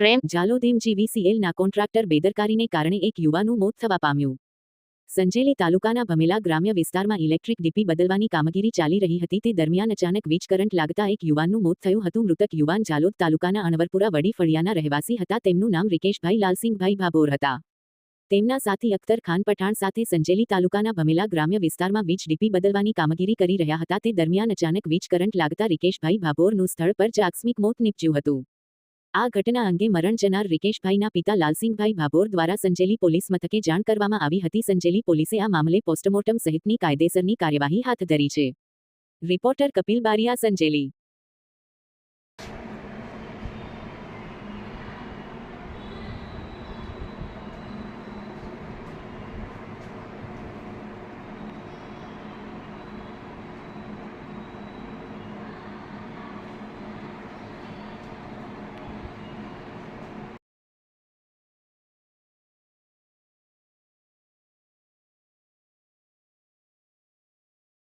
પ્રેમ જાલોદેમ જીવીસીએલના contractor બેદરકારીને કારણે એક યુવાનું મોત થવા પામ્યું. સંજેલી તાલુકાના ભમેલા ગ્રામ્ય વિસ્તારમાં ઇલેક્ટ્રિક ડીપી બદલવાની કામગીરી ચાલી રહી હતી તે દરમિયાન અચાનક વીજ કરંટ લાગતા એક યુવાનનું મોત થયું હતું. મૃતક યુવાન જાલોદ તાલુકાના અનવરપુરા વડી ફળિયાના રહેવાસી હતા. તેમનું નામ રિકેશભાઈ લાલસિંહભાઈ ભાભોર હતા. તેમના સાથી અખ્તર ખાન પઠાણ સાથે સંજેલી તાલુકાના ભમેલા ગ્રામ્ય વિસ્તારમાં વીજ ડીપી બદલવાની કામગીરી કરી રહ્યા હતા. તે દરમિયાન અચાનક વીજ કરંટ લાગતા રિકેશભાઈ ભાભોરનું સ્થળ પર જ આકસ્મિક મોત નીપજ્યું હતું. આ ઘટના અંગે મરણ જનાર રિકેશભાઈના પિતા લાલસિંહભાઈ ભાભોર દ્વારા સંજેલી પોલીસ મથકે જાણ કરવામાં આવી હતી. સંજેલી પોલીસે આ મામલે પોસ્ટમોર્ટમ સહિતની કાયદેસરની કાર્યવાહી હાથ ધરી છે. રિપોર્ટર કપિલ બારિયા, સંજેલી